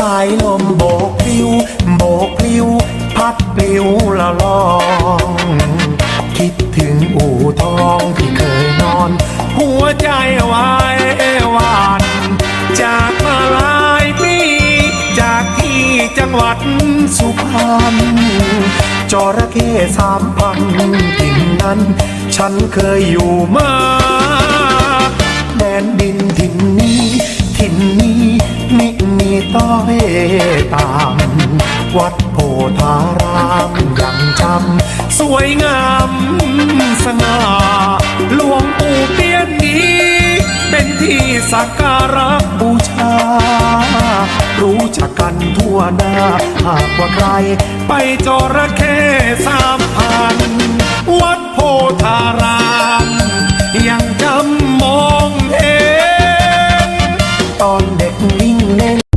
สายลมโบกพลิ้ว โบกพลิ้ว พัดปลิวละลอง คิดถึงอู่ทองที่เคยนอน หัวใจวายหวานจากมาหลายปีจากที่จังหวัดสุพรรณจระเข้สามพันถิ่นนั้น ฉันเคยอยู่มา อยตาม วัดโพธารามยังจำสวยงามสง่าหลวงปู่เปี้ยนนี้ เป็นที่สักการะบูชา รู้จักกันทั่วหน้า หากว่าใคร ไปจระเข้สามพัน วัดโพธารามยังจำมองเห็นตอนเด็กวิ่งเล่น